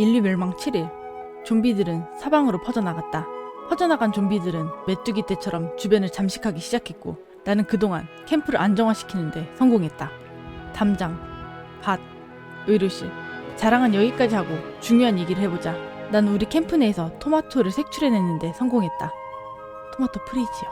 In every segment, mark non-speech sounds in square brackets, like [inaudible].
인류 멸망 7일. 좀비들은 사방으로 퍼져나갔다. 퍼져나간 좀비들은 메뚜기 떼처럼 주변을 잠식하기 시작했고 나는 그동안 캠프를 안정화시키는데 성공했다. 담장, 밭, 의료실. 자랑은 여기까지 하고 중요한 얘기를 해보자. 난 우리 캠프 내에서 토마토를 색출해냈는데 성공했다. 토마토 프리지요.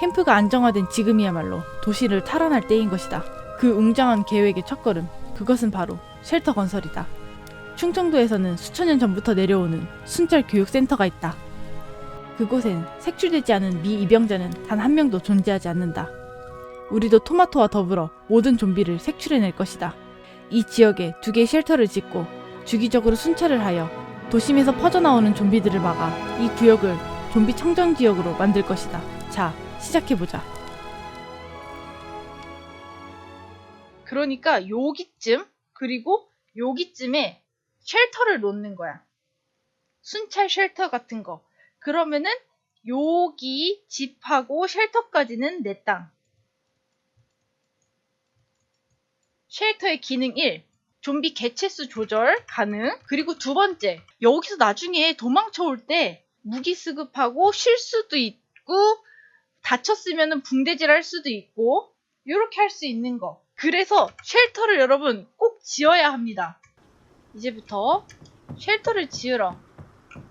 캠프가 안정화된 지금이야말로 도시를 탈환할 때인 것이다. 그 웅장한 계획의 첫걸음, 그것은 바로 쉘터 건설이다. 충청도에서는 수천 년 전부터 내려오는 순찰 교육센터가 있다. 그곳엔 색출되지 않은 미 입영자는 단 한 명도 존재하지 않는다. 우리도 토마토와 더불어 모든 좀비를 색출해낼 것이다. 이 지역에 두 개의 쉘터를 짓고 주기적으로 순찰을 하여 도심에서 퍼져나오는 좀비들을 막아 이 구역을 좀비 청정 지역으로 만들 것이다. 자, 시작해보자. 그러니까 여기쯤 그리고 여기쯤에 쉘터를 놓는 거야. 순찰 쉘터 같은 거. 그러면은 여기 집하고 쉘터까지는 내 땅. 쉘터의 기능 1. 좀비 개체수 조절 가능. 그리고 두 번째. 여기서 나중에 도망쳐 올 때 무기 수급하고 쉴 수도 있고 다쳤으면 붕대질 할 수도 있고 이렇게 할 수 있는 거. 그래서 쉘터를 여러분 꼭 지어야 합니다. 이제부터 쉘터를 지으러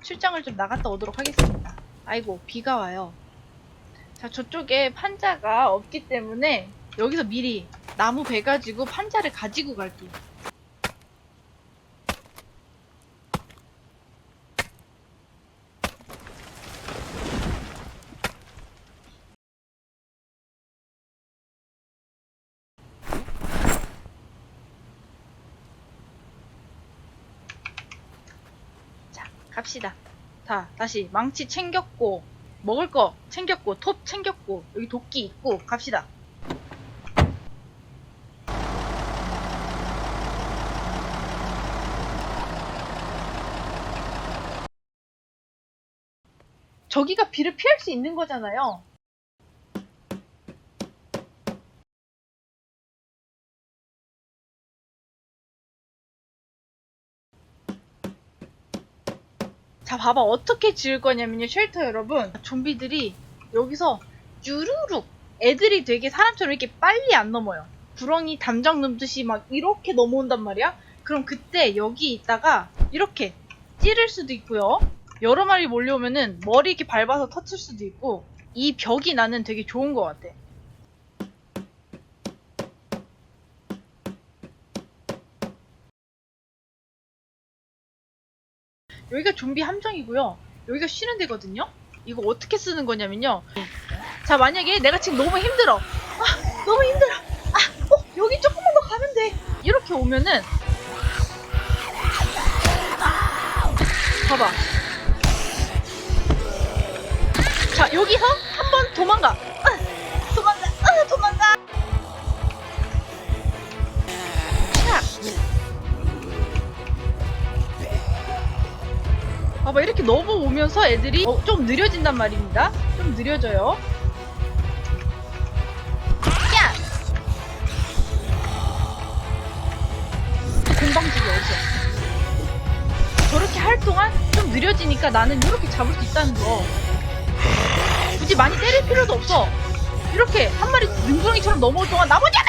출장을 좀 나갔다 오도록 하겠습니다. 아이고 비가 와요. 자 저쪽에 판자가 없기 때문에 여기서 미리 나무 베가지고 판자를 가지고 갈게요. 자, 갑시다. 자, 다시 망치 챙겼고, 먹을 거 챙겼고, 톱 챙겼고, 여기 도끼 있고, 갑시다. 저기가 비를 피할 수 있는 거잖아요. 봐봐. 어떻게 지을 거냐면요, 쉘터 여러분. 좀비들이 여기서 쭈루룩. 애들이 되게 사람처럼 이렇게 빨리 안 넘어요. 구렁이 담장 넘듯이 막 이렇게 넘어온단 말이야? 그럼 그때 여기 있다가 이렇게 찌를 수도 있고요. 여러 마리 몰려오면은 머리 이렇게 밟아서 터칠 수도 있고 이 벽이 나는 되게 좋은 것 같아. 여기가 좀비 함정이고요. 여기가 쉬는 데거든요. 이거 어떻게 쓰는 거냐면요. 자 만약에 내가 지금 너무 힘들어. 아 너무 힘들어. 아 어, 여기 조금만 더 가면 돼. 이렇게 오면은 봐봐. 자 여기서 한번 도망가. 봐봐 이렇게 넘어오면서 애들이 어, 좀 느려진단 말입니다. 좀 느려져요. 야! 공방지기 어디야? 저렇게 할 동안 좀 느려지니까 나는 이렇게 잡을 수 있다는 거. 굳이 많이 때릴 필요도 없어. 이렇게 한 마리 능구렁이처럼 넘어올 동안 나머지 아들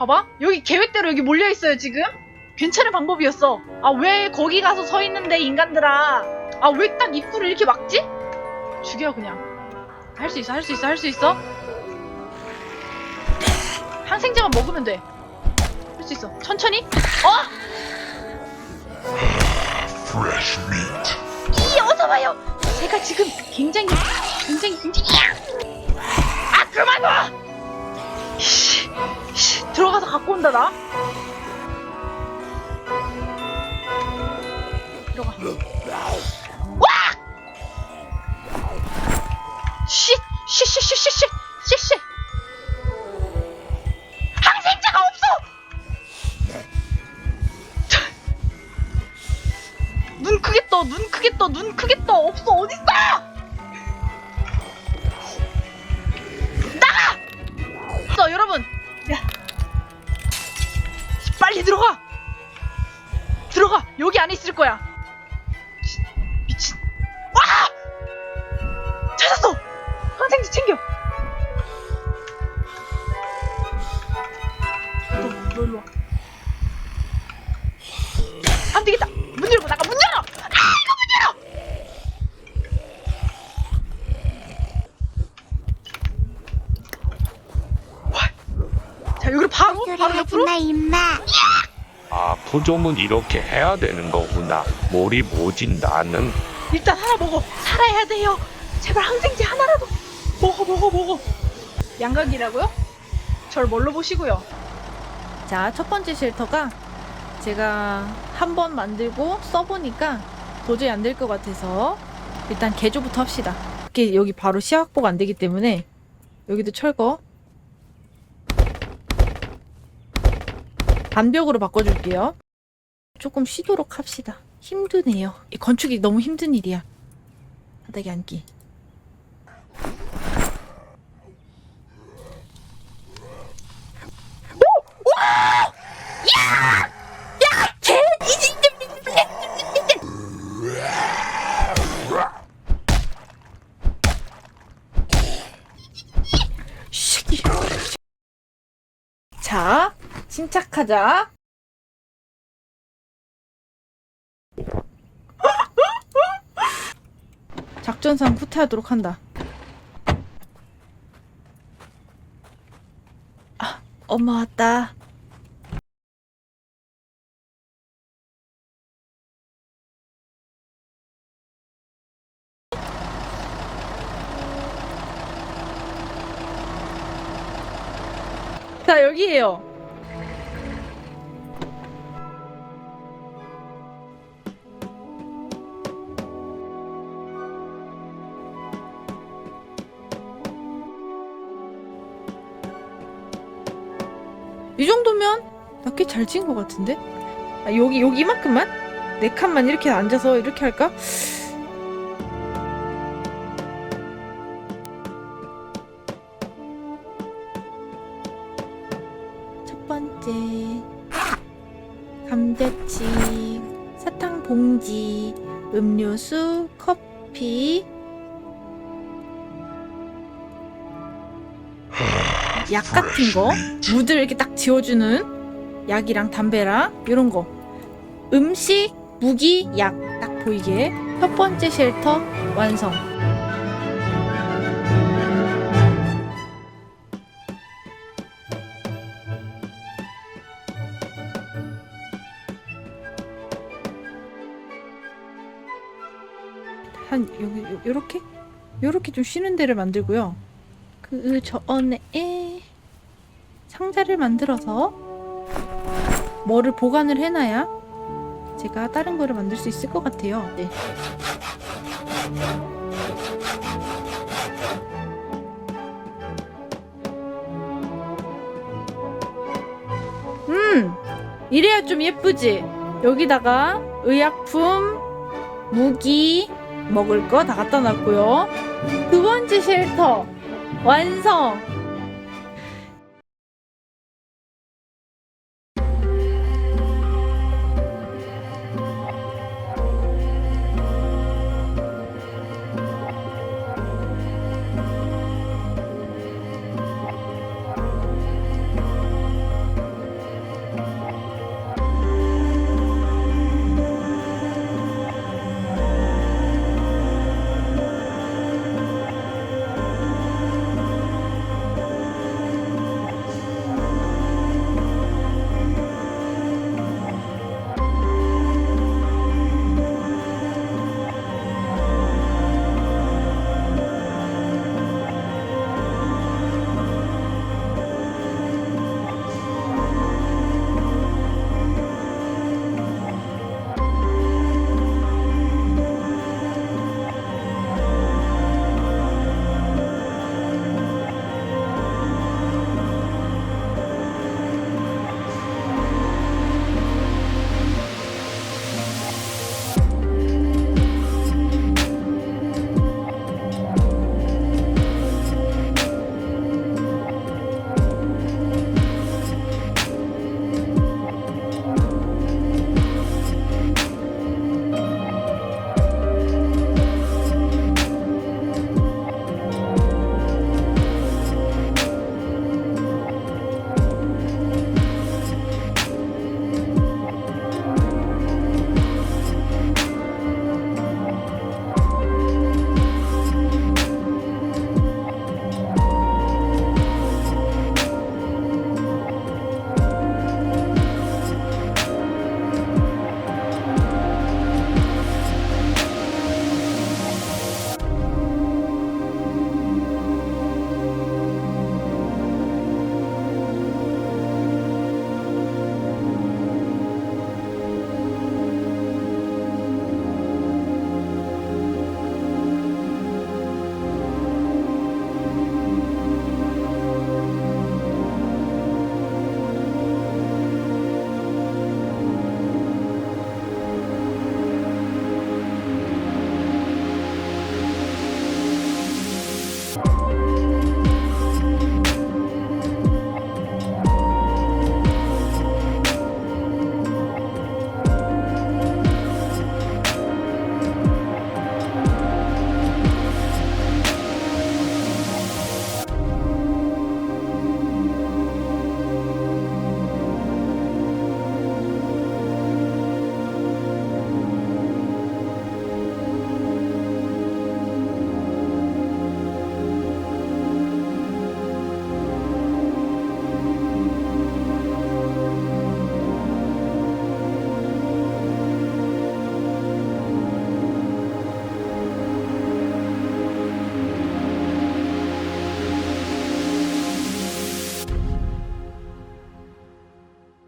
봐봐. 여기 계획대로 여기 몰려있어요, 지금. 괜찮은 방법이었어. 아, 왜 거기 가서 서 있는데, 인간들아. 아, 왜 딱 입구를 이렇게 막지? 죽여, 그냥. 할 수 있어, 할 수 있어, 할 수 있어. 항생제만 먹으면 돼. 할 수 있어. 천천히. 어! Fresh meat. 이 어서 와요. 제가 지금 굉장히 굉장히 굉장히 아 그만 와. 들어가서 갖고 온다 나. 들어가. 와! 쉿! 쉿! 쉿! 쉿! 쉿! 쉿! 쉿! 항생자가 없어! [laughs] 눈 크게 떠! 눈 크게 떠! 눈 크게 떠! 없어! 어딨어! 여러분! 야. 빨리 들어가! 들어가! 여기 안에 있을 거야! 씨, 미친. 와! 찾았어! 항생제 챙겨! 너, 너 일로 와. 안 되겠다! 문 열고 나가! 문 열어! 아! 이거 문 열어! 자, 여기로 바로, 바로 옆으로. 마 임마. 아, 구조문 이렇게 해야 되는 거구나. 몰입 오진 나는 일단 하나 먹어. 살아야 돼요. 제발 항생제 하나라도 먹어 먹어 먹어. 양각이라고요? 절 뭘로 보시고요? 자, 첫 번째 쉘터가 제가 한 번 만들고 써보니까 도저히 안 될 것 같아서 일단 개조부터 합시다. 이게 여기 바로 시야 확보가 안 되기 때문에 여기도 철거. 반벽으로 바꿔줄게요. 조금 쉬도록 합시다. 힘드네요. 이 건축이 너무 힘든 일이야. 바닥에 앉기. 침착하자. [laughs] 작전상 후퇴하도록 한다. 아, 엄마 왔다. 자, 여기에요. 꽤 잘 찍은 것 같은데? 아, 여기, 여기 이만큼만? 네 칸만 이렇게 앉아서 이렇게 할까? 첫 번째 감자칩 사탕 봉지 음료수 커피 약 같은 거 무드를 이렇게 딱 지워주는 약이랑 담배랑 이런 거. 음식 무기 약 딱 보이게. 첫 번째 쉘터 완성. 한 여기 요- 요렇게? 요렇게 좀 쉬는 데를 만들고요. 그 전에 상자를 만들어서 뭐를 보관을 해놔야 제가 다른 거를 만들 수 있을 것 같아요. 네. 음, 이래야 좀 예쁘지. 여기다가 의약품, 무기, 먹을 거 다 갖다 놨고요. 두 번째 쉘터 완성.